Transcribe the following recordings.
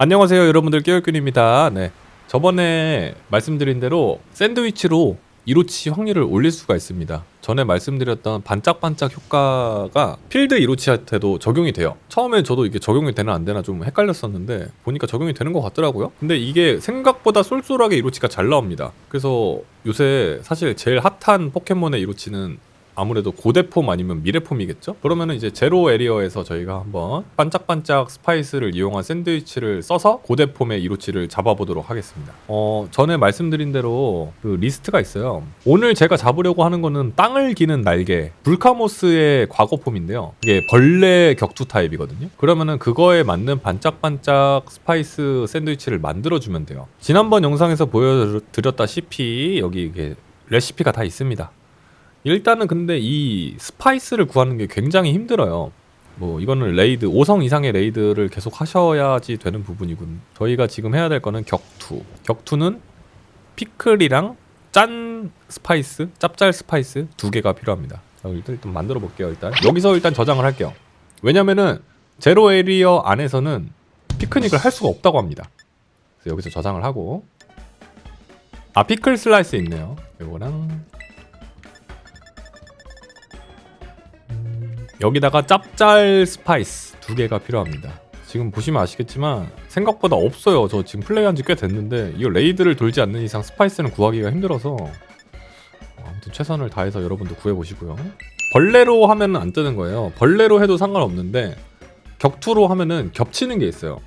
안녕하세요 여러분들. 깨울균입니다. 네. 저번에 말씀드린 대로 샌드위치로 이로치 확률을 올릴 수가 있습니다. 전에 말씀드렸던 반짝반짝 효과가 필드 이로치한테도 적용이 돼요. 처음에 저도 이게 적용이 되나 안 되나 좀 헷갈렸었는데 보니까 적용이 되는 것 같더라고요. 근데 이게 생각보다 쏠쏠하게 이로치가 잘 나옵니다. 그래서 요새 사실 제일 핫한 포켓몬의 이로치는 아무래도 고대폼 아니면 미래폼이겠죠? 그러면은 이제 제로 에리어에서 저희가 한번 반짝반짝 스파이스를 이용한 샌드위치를 써서 고대폼의 이로치를 잡아보도록 하겠습니다. 어, 전에 말씀드린 대로 그 리스트가 있어요. 오늘 제가 잡으려고 하는 거는 땅을 기는 날개, 불카모스의 과거폼인데요. 이게 벌레 격투 타입이거든요. 그러면은 그거에 맞는 반짝반짝 스파이스 샌드위치를 만들어주면 돼요. 지난번 영상에서 보여드렸다시피 여기 이게 레시피가 다 있습니다. 일단은 근데 이 스파이스를 구하는 게 굉장히 힘들어요. 뭐 이거는 레이드 5성 이상의 레이드를 계속 하셔야지 되는 부분이군. 저희가 지금 해야 될 거는 격투. 격투는 피클이랑 짠 스파이스, 짭짤 스파이스 두 개가 필요합니다. 자, 일단 일단 만들어 볼게요. 일단 여기서 일단 저장을 할게요. 왜냐면은 제로 에리어 안에서는 피크닉을 할 수가 없다고 합니다. 그래서 여기서 저장을 하고 아 피클 슬라이스 있네요. 이거랑 여기다가 짭짤 스파이스 두 개가 필요합니다. 지금 보시면 아시겠지만 생각보다 없어요. 저 지금 플레이한 지 꽤 됐는데 이거 레이드를 돌지 않는 이상 스파이스는 구하기가 힘들어서 어, 아무튼 최선을 다해서 여러분도 구해 보시고요. 벌레로 하면은 안 뜨는 거예요. 벌레로 해도 상관없는데 격투로 하면은 겹치는 게 있어요.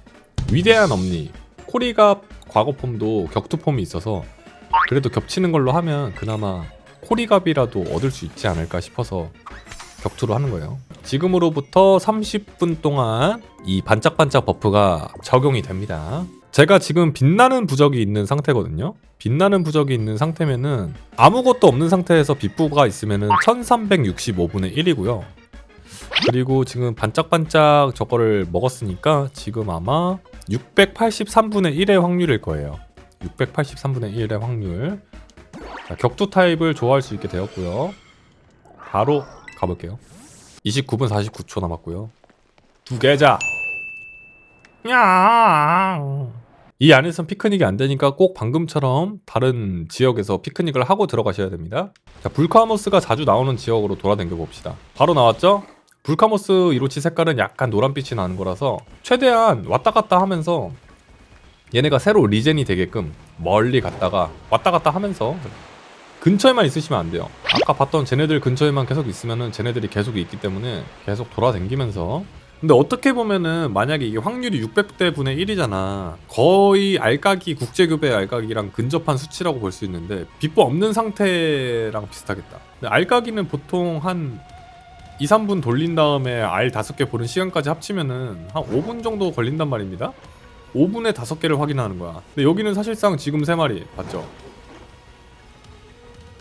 위대한 엄니 코리갑 과거폼도 격투폼이 있어서 그래도 겹치는 걸로 하면 그나마 코리갑이라도 얻을 수 있지 않을까 싶어서 격투로 하는 거예요. 지금으로부터 30분 동안 이 반짝반짝 버프가 적용이 됩니다. 제가 지금 빛나는 부적이 있는 상태거든요. 빛나는 부적이 있는 상태면은 아무것도 없는 상태에서 빛부가 있으면은 1365분의 1이고요. 그리고 지금 반짝반짝 저거를 먹었으니까 지금 아마 683분의 1의 확률일 거예요. 683분의 1의 확률. 자, 격투 타입을 좋아할 수 있게 되었고요. 바로 가볼게요. 29분 49초 남았고요. 두 계좌. 이 안에선 피크닉이 안 되니까 꼭 방금처럼 다른 지역에서 피크닉을 하고 들어가셔야 됩니다. 자, 불카모스가 자주 나오는 지역으로 돌아다녀 봅시다. 바로 나왔죠? 불카모스 이로치 색깔은 약간 노란빛이 나는 거라서 최대한 왔다 갔다 하면서 얘네가 새로 리젠이 되게끔 멀리 갔다가 왔다 갔다 하면서 근처에만 있으시면 안 돼요. 아까 봤던 쟤네들 근처에만 계속 있으면은 쟤네들이 계속 있기 때문에 계속 돌아다니면서 근데 어떻게 보면은 만약에 이게 확률이 600대 분의 1이잖아. 거의 알까기 국제급의 알까기랑 근접한 수치라고 볼 수 있는데 비법 없는 상태랑 비슷하겠다. 알까기는 보통 한 2, 3분 돌린 다음에 알 5개 보는 시간까지 합치면은 한 5분 정도 걸린단 말입니다. 5분에 5개를 확인하는 거야. 근데 여기는 사실상 지금 3마리 봤죠?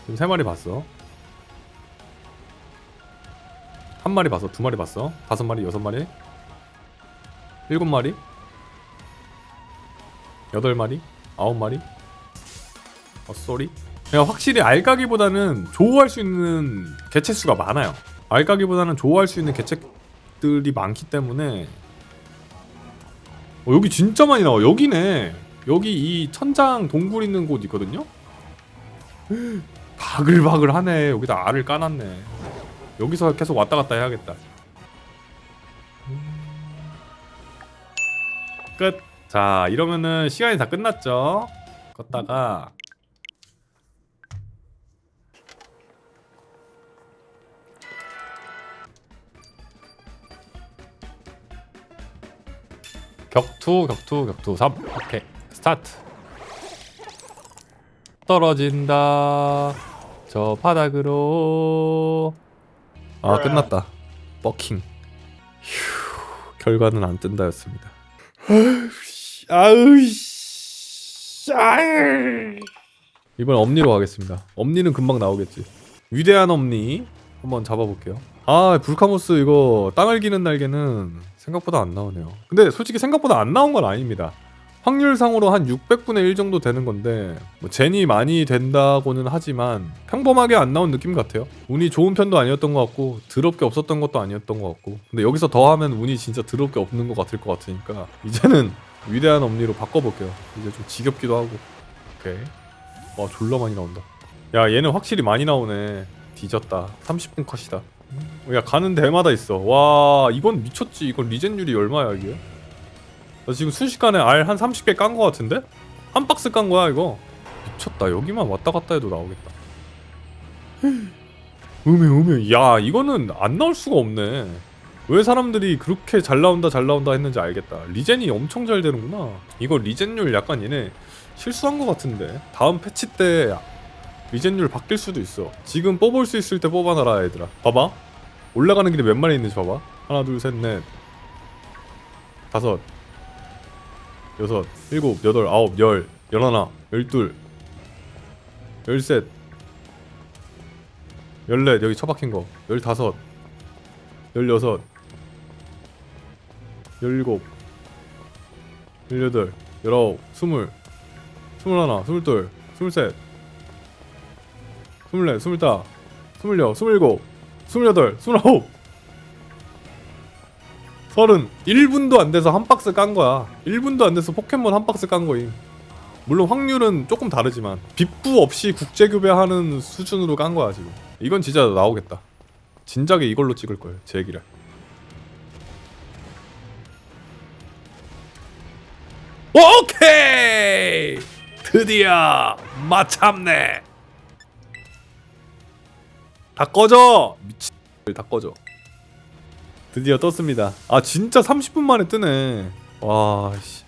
지금 세 마리 봤어. 한 마리 봤어. 두 마리 봤어. 다섯 마리, 여섯 마리, 일곱 마리, 여덟 마리, 아홉 마리. 어, 쏘리. 그냥 확실히 알까기보다는 조우할 수 있는 개체 수가 많아요. 알까기보다는 조우할 수 있는 개체들이 많기 때문에 어, 여기 진짜 많이 나와. 여기네. 여기 이 천장 동굴 있는 곳 있거든요. 바글바글 하네. 여기다 알을 까놨네. 여기서 계속 왔다 갔다 해야겠다. 끝. 자, 이러면은 시간이 다 끝났죠. 껐다가 격투, 격투, 격투 3. 오케이. 스타트. 떨어진다. 저 바닥으로. 아, 끝났다. 버킹. 휴, 결과는 안 뜬다였습니다. 아우. 이번 엄니로 가겠습니다. 엄니는 금방 나오겠지. 위대한 엄니 한번 잡아볼게요. 아 불카모스 이거 땅을 기는 날개는 생각보다 안 나오네요. 근데 솔직히 생각보다 안 나온 건 아닙니다. 확률상으로 한 600분의 1 정도 되는 건데 뭐 젠이 많이 된다고는 하지만 평범하게 안 나온 느낌 같아요. 운이 좋은 편도 아니었던 것 같고 더럽게 없었던 것도 아니었던 것 같고 근데 여기서 더 하면 운이 진짜 더럽게 없는 것 같을 것 같으니까 이제는 위대한 엄니로 바꿔볼게요. 이제 좀 지겹기도 하고. 오케이. 와 졸라 많이 나온다. 야 얘는 확실히 많이 나오네. 뒤졌다. 30분 컷이다. 야 가는 데마다 있어. 와 이건 미쳤지. 이건 리젠율이 얼마야 이게? 나 지금 순식간에 알 한 30개 깐 거 같은데? 한 박스 깐 거야 이거. 미쳤다. 여기만 왔다 갔다 해도 나오겠다. 음에 음에. 야 이거는 안 나올 수가 없네. 왜 사람들이 그렇게 잘 나온다 잘 나온다 했는지 알겠다. 리젠이 엄청 잘 되는구나. 이거 리젠율 약간 얘네 실수한 것 같은데. 다음 패치 때 리젠율 바뀔 수도 있어. 지금 뽑을 수 있을 때 뽑아놔라 얘들아. 봐봐. 올라가는 길에 몇 마리 있는지 봐봐. 하나 둘 셋 넷 다섯 여섯 일곱 여덟 아홉 열 열하나 열둘 열셋 열넷 여기 처박힌 거. 열다섯 열여섯 열일곱 열여덟 열아홉 스물 스물하나 스물둘 스물셋 스물넷 스물다 스물여 스물일곱 스물여덟 스물아홉 서른. 1분도 안 돼서 한 박스 깐 거야. 1분도 안 돼서 포켓몬 한 박스 깐 거임. 물론 확률은 조금 다르지만 빚부 없이 국제 교배하는 수준으로 깐 거야 지금. 이건 진짜 나오겠다. 진작에 이걸로 찍을 거예요 제 얘기를. 오케이! 드디어 마참네 다 꺼져! 미친 다 꺼져 드디어 떴습니다. 아 진짜 30분 만에 뜨네. 와씨.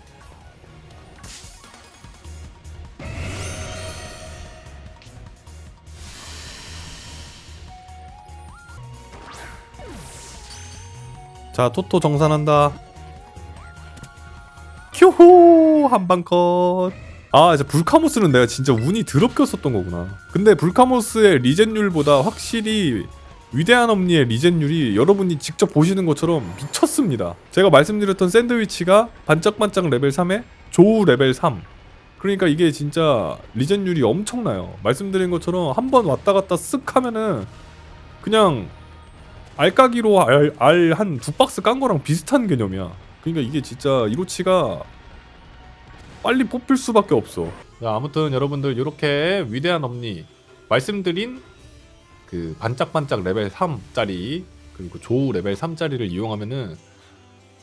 자 토토 정산한다. 휴호 한방컷. 아 이제 불카모스는 내가 진짜 운이 더럽게 썼던 거구나. 근데 불카모스의 리젠율보다 확실히 위대한 엄니의 리젠율이 여러분이 직접 보시는 것처럼 미쳤습니다 제가 말씀드렸던 샌드위치가 반짝반짝 레벨 3에 조우 레벨 3 그러니까 이게 진짜 리젠율이 엄청나요 말씀드린 것처럼 한 번 왔다 갔다 쓱 하면은 그냥 알까기로 알 한 두 박스 깐 거랑 비슷한 개념이야. 그러니까 이게 진짜 이로치가 빨리 뽑힐 수밖에 없어. 자, 아무튼 여러분들 이렇게 위대한 엄니 말씀드린 그 반짝반짝 레벨 3짜리 그리고 조우 레벨 3짜리를 이용하면은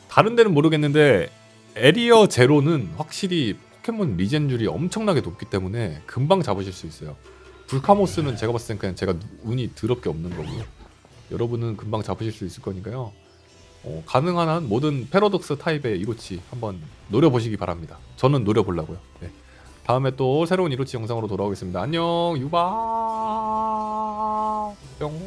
다른 데는 모르겠는데 에리어 제로는 확실히 포켓몬 리젠율이 엄청나게 높기 때문에 금방 잡으실 수 있어요. 불카모스는 제가 봤을 땐 그냥 제가 운이 더럽게 없는 거고요. 여러분은 금방 잡으실 수 있을 거니까요. 어, 가능한 한 모든 패러독스 타입의 이로치 한번 노려보시기 바랍니다. 저는 노려보려고요. 네. 다음에 또 새로운 이로치 영상으로 돌아오겠습니다. 안녕 유바 뿅.